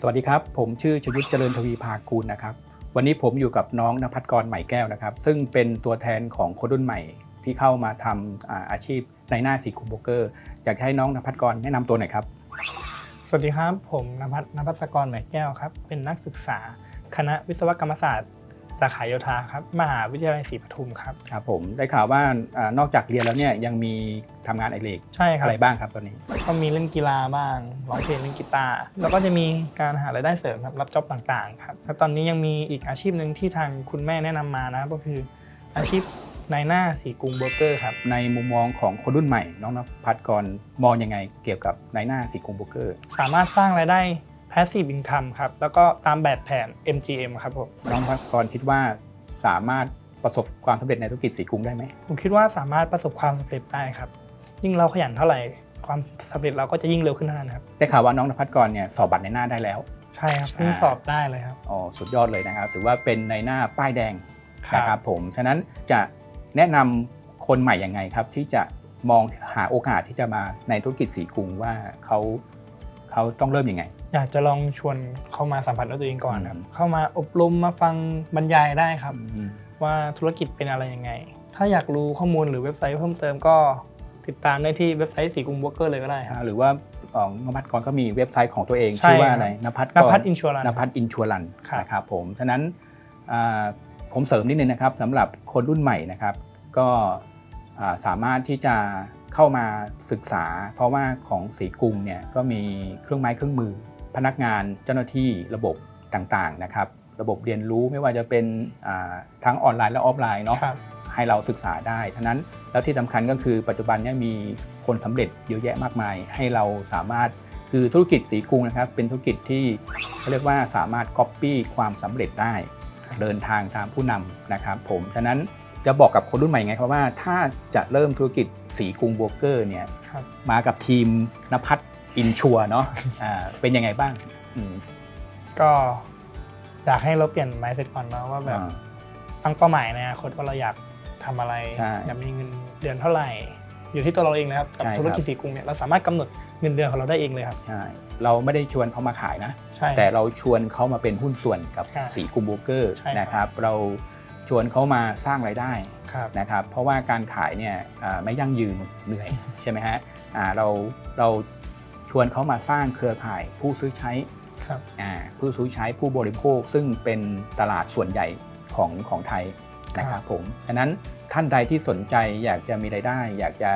สวัสดีครับ ผมชื่อชยุทธเจริญทวีภาคูณนะครับ วันนี้ผมอยู่กับน้องนภัสกรใหม่แก้วนะครับ ซึ่งเป็นตัวแทนของคนรุ่นใหม่ที่เข้ามาทำอาอาชีพในหน้าสีคูโบเกอร์ อยากให้น้องนภัสกรแนะนำตัวหน่อยครับ สวัสดีครับ ผมนภัสนภัสกรใหม่แก้วครับ เป็นนักศึกษาคณะวิศวกรรมศาสตร์ สาขาโยธาครับมหาวิทยาลัยศรีปทุมครับครับผมได้ข่าวว่าอานอกจากเรียนแล้วเนี่ยยังมีทำงานไอเล็กใช่ครับอะไรบ้างครับตอนนี้ ก็มีเล่นกีฬาบ้างร้องเพลงเล่นกีตาร์แล้วก็จะมีการหารายได้เสริมครับรับจ็อบต่างๆครับแล้วตอนนี้ยังมีอีกอาชีพหนึ่งที่ทางคุณแม่แนะนำมานะครับก็คืออาชีพนายหน้าสีกรุงเบอร์เกอร์ครับในมุมมองของคนรุ่นใหม่ น้องนภัสกรมองยังไงเกี่ยวกับในหน้าสีคูโบรกเกอร์ สามารถสร้างรายได้ passive income ครับ แล้วก็ตามแบบแผน MGM ครับผม น้องนภัสกรคิดว่าสามารถประสบความสำเร็จในธุรกิจสีกรุงได้ไหม ผมคิดว่าสามารถประสบความสำเร็จได้ครับ ยิ่งเราขยันเท่าไหร่ ความสำเร็จเราก็จะยิ่งเร็วขึ้นเท่านั้นครับ ได้ข่าวว่าน้องนภัสกรเนี่ยสอบบัตรในหน้าได้แล้ว ใช่ครับเพิ่งอ่าสอบได้เลยครับ อ๋อสุดยอดเลยนะครับ ถือว่าเป็นในหน้าป้ายแดงครับ นะครับผม ฉะนั้นจะแนะนำคนใหม่ยังไงครับ ที่จะมองหาโอกาสที่จะมาในธุรกิจสีกรุงว่าเขาเขาต้องเริ่มยังไง อยากจะลองชวนเข้ามาสัมผัสด้วยตัวเองก่อนครับอืมเข้ามาอบรมมาฟังบรรยายได้ครับอืมว่าธุรกิจเป็นอะไรยังไง ถ้าอยากรู้ข้อมูลหรือเว็บไซต์เพิ่มเติมก็ติดตามได้ที่เว็บไซต์สีกรุงบล็อกเกอร์เลยก็ได้ครับหรือว่าของนภัสกรก็มีเว็บไซต์ของตัวเองใช่ชื่อว่าครับอะไรนภัสนกรภัสอินชัวรันนภัสอินชัวรันครับนะครับผมฉะนั้นอ่าผมเสริมนิดนึงนะครับสำหรับคนรุ่นใหม่นะครับ ก็อ่าสามารถที่จะเข้ามาศึกษา เพราะว่าของสีกรุงเนี่ยก็มีเครื่องไม้เครื่องมือ พนักงานเจ้าหน้าที่ระบบต่างๆนะครับระบบเรียนรู้ไม่ว่าจะเป็นอ่าทั้งออนไลน์และออฟไลน์เนาะครับให้เราศึกษาได้ทั้งนั้นแล้วที่สำคัญก็คือปัจจุบันเนี้มีคนสำเร็จเยอะแยะมากมาย ให้เราสามารถคือธุรกิจสีกรุงนะครับเป็นธุรกิจที่เขาเรียกว่าสามารถก๊อปปี้ความสำเร็จได้ เดินทางตามผู้นำนะครับผมฉะนั้นจะบอกกับคนรุ่นใหม่ไงครับว่าถ้าจะเริ่มธุรกิจสีกรุงโบรกเกอร์เนี่ยครับมากับทีมนภัส อินชัวเนาะอ่าเป็นยังไงบ้างอืมก็อยากให้เราเปลี่ยน mindset ก่อนเนาะว่าแบบอ่า ตั้งเป้าหมายในอนาคตว่าเราอยากทำอะไรใช่อยากมีเงินเดือนเท่าไหร่ อยู่ที่ตัวเราเองเลยครับ กับใช่ครับ ธุรกิจสีกรุงเนี่ยเราสามารถกำหนดเงินเดือนของเราได้เองเลยครับ ใช่เราไม่ได้ชวนเขามาขายนะ ใช่ แต่เราชวนเขามาเป็นหุ้นส่วนกับครับสีกรุงโบรกเกอร์ใช่ครับ นะครับ เราชวนเขามาสร้างรายได้ครับ นะครับ เพราะว่าการขายเนี่ยอ่าไม่ยั่งยืนเหนื่อยใช่ไหมฮะอ่าเราเรา ชวนเขามาสร้างเครือข่ายผู้ซื้อใช้ครับอ่าผู้ซื้อใช้ผู้บริโภคซึ่งเป็นตลาดส่วนใหญ่ของของไทยนะครับผมฉะนั้นท่านใดที่สนใจอยากจะมีรายได้ อยากจะ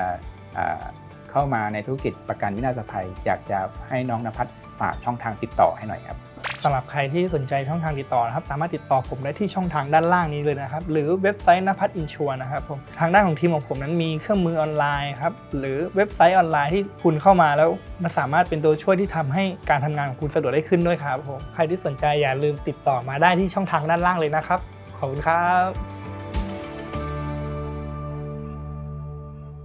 อ่าเข้ามาในธุรกิจประกันวินาศภัย อยากจะให้น้องนภัสฝากช่องทางติดต่อให้หน่อยครับ สำหรับใครที่สนใจช่องทางติดต่อนะครับ สามารถติดต่อผมได้ที่ช่องทางด้านล่างนี้เลยนะครับ หรือเว็บไซต์นภัสอินชัวนะครับผมทางด้านของทีมของผมนั้นมีเครื่องมือออนไลน์ครับหรือเว็บไซต์ออนไลน์ที่คุณเข้ามาแล้วมันสามารถเป็นตัวช่วยที่ทำให้การทำงานของคุณสะดวกได้ขึ้นด้วยครับผมใครที่สนใจอย่าลืมติดต่อมาได้ที่ช่องทางด้านล่างเลยนะครับขอบคุณครับ